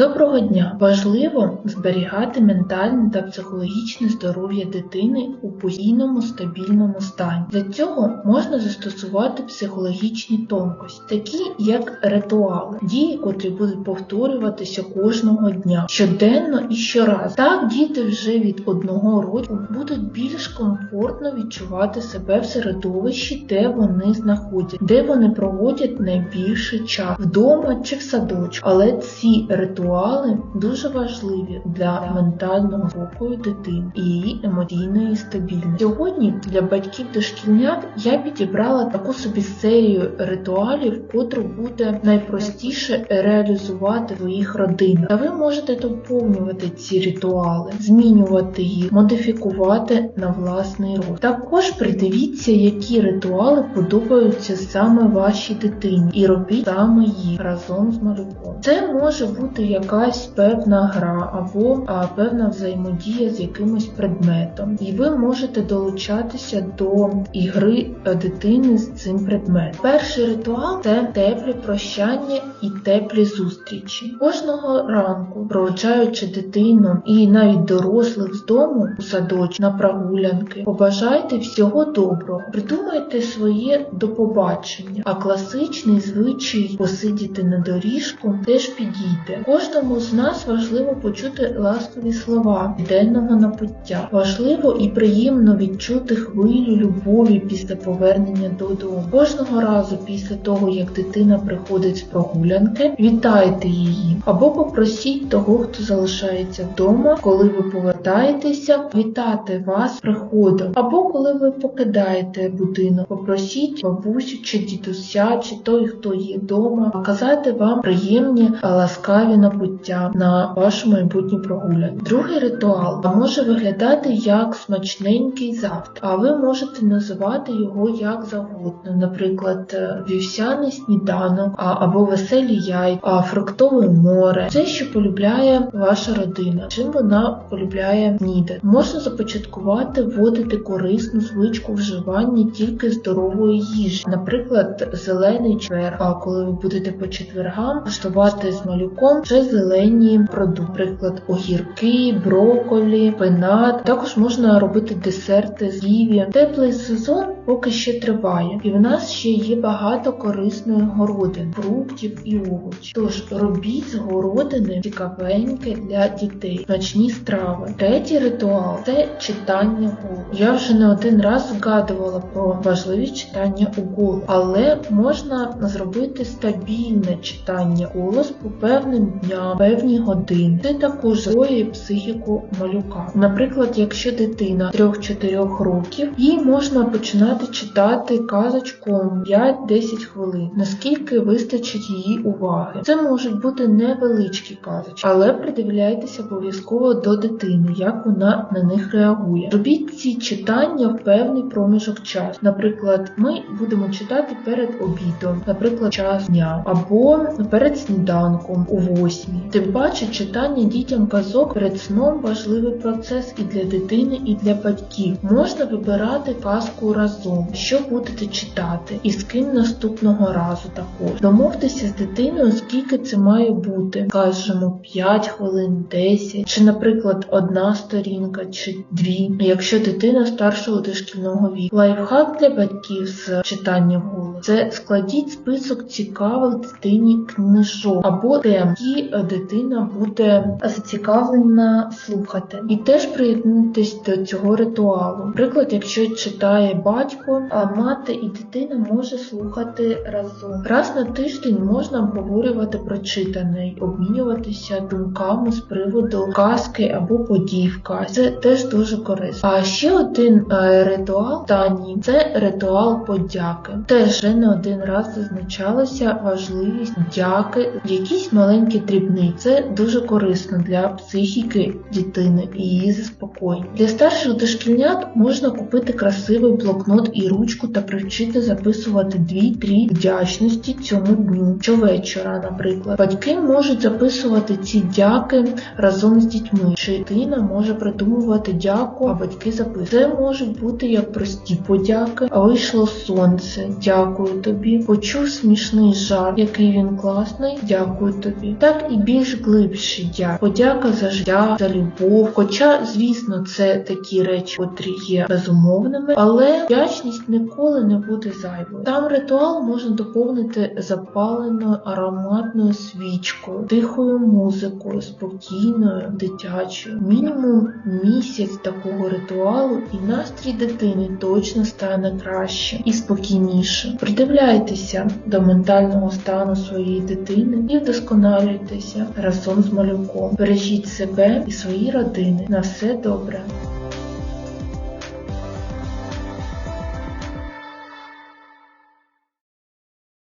Доброго дня! Важливо зберігати ментальне та психологічне здоров'я дитини у постійному стабільному стані. Для цього можна застосувати психологічні тонкості, такі як ритуали, дії, котрі будуть повторюватися кожного дня, щоденно і щораз. Так діти вже від одного року будуть більш комфортно відчувати себе в середовищі, де вони знаходяться, де вони проводять найбільше час вдома чи в садочку. Але ці ритуали дуже важливі для ментального спокою дитини і її емоційної стабільності. Сьогодні для батьків дошкільнят я підібрала таку собі серію ритуалів, котру буде найпростіше реалізувати в своїх родинах. Та ви можете доповнювати ці ритуали, змінювати їх, модифікувати на власний розсуд. Також придивіться, які ритуали подобаються саме вашій дитині, і робіть саме їх разом з малюком. Це може бути якась певна гра або а, певна взаємодія з якимось предметом, і ви можете долучатися до ігри е, дитини з цим предметом. Перший ритуал це теплі прощання і теплі зустрічі. Кожного ранку, проводжаючи дитину і навіть дорослих з дому у садочок на прогулянки, побажайте всього доброго, придумайте своє до побачення, а класичний звичай посидіти на доріжку теж підійде. Кожному з нас важливо почути ласкові слова денного напуття. Важливо і приємно відчути хвилю любові після повернення додому. Кожного разу після того, як дитина приходить з прогулянки, вітайте її або попросіть того, хто залишається вдома, коли ви повертаєтеся, вітати вас приходом, або коли ви покидаєте будинок, попросіть бабусю чи дідуся, чи той, хто є вдома, казати вам приємні ласкаві набуття на вашу майбутню прогулянку. Другий ритуал. Може виглядати як смачненький завтрак, а ви можете називати його як завгодно, наприклад, вівсяний сніданок або веселі яйка, фруктове море, все, що полюбляє ваша родина, чим вона полюбляє снідати. Можна започаткувати вводити корисну звичку вживання тільки здорової їжі, наприклад, зелений четвер, а коли ви будете по четвергам куштувати з малюком вже зелені продукти, наприклад, огірки, броколі, пенат. Також можна робити десерти з ліві. Теплий сезон поки ще триває, і в нас ще є багато корисної городин, фруктів і овочів. Тож робіть з городини цікавеньке для дітей, смачні страви. Третій ритуал це читання голос. Я вже не один раз згадувала про важливість читання у голос, але можна зробити стабільне читання голос по певним дням, певні години. Це також здоров'я психіку малюка. Наприклад, якщо дитина 3-4 років, їй можна починати читати казочку 5-10 хвилин, наскільки вистачить її уваги. Це можуть бути невеличкі казочки, але придивляйтеся обов'язково до дитини, як вона на них реагує. Робіть ці читання в певний проміжок часу. Наприклад, ми будемо читати перед обідом, наприклад, час дня, або перед сніданком у восьмій. Тим паче, читання дітям казок перед сном важливий процес і для дитини, і для батьків. Можна вибирати казку разом, що будете читати, і з ким наступного разу також. Домовтеся з дитиною, скільки це має бути. Кажемо 5 хвилин, 10, чи, наприклад, одна сторінка, чи дві, якщо дитина старшого дошкільного віку. Лайфхак для батьків з читання голосу – це складіть список цікавих дитині книжок або тем, які дитина буде зацікавлена слухати. І теж приєднуйтесь до цього ритуалу. Наприклад, якщо читає батько, а мати і дитина може слухати разом. Раз на тиждень можна обговорювати прочитане обмінюватися думками з приводу казки або подій в казці. Це теж дуже корисно. А ще один е, ритуал Тані це ритуал подяки. Теж вже не один раз зазначалося важливість дяки, якісь маленькі дрібниці. Це дуже корисно для психіки дитини і її заспокоєння. Для старших дошкільнят можна купити красивий блокнот і ручку та привчити записувати дві-три вдячності цьому дню щовечора, наприклад. Батьки можуть записувати ці дяки разом з дітьми. Чи дитина може придумувати дяку, а батьки записують. Це можуть бути як прості подяки, а вийшло сонце. Дякую тобі. Почув смішний жарт, який він класний. Дякую тобі. Так і більш глибший дяк. Подяка за життя, за любов. Хоча, звісно, це такі речі, котрі є безумовними, але вдячність ніколи не буде зайвою. Там ритуал можна доповнити запаленою ароматною свічкою, тихою музикою, спокійною, дитячою. Мінімум місяць такого ритуалу, і настрій дитини точно стане краще і спокійніше. Придивляйтеся до ментального стану своєї дитини і вдосконалюйтеся разом з малюком. Бережіть себе і свої родини. На все добре.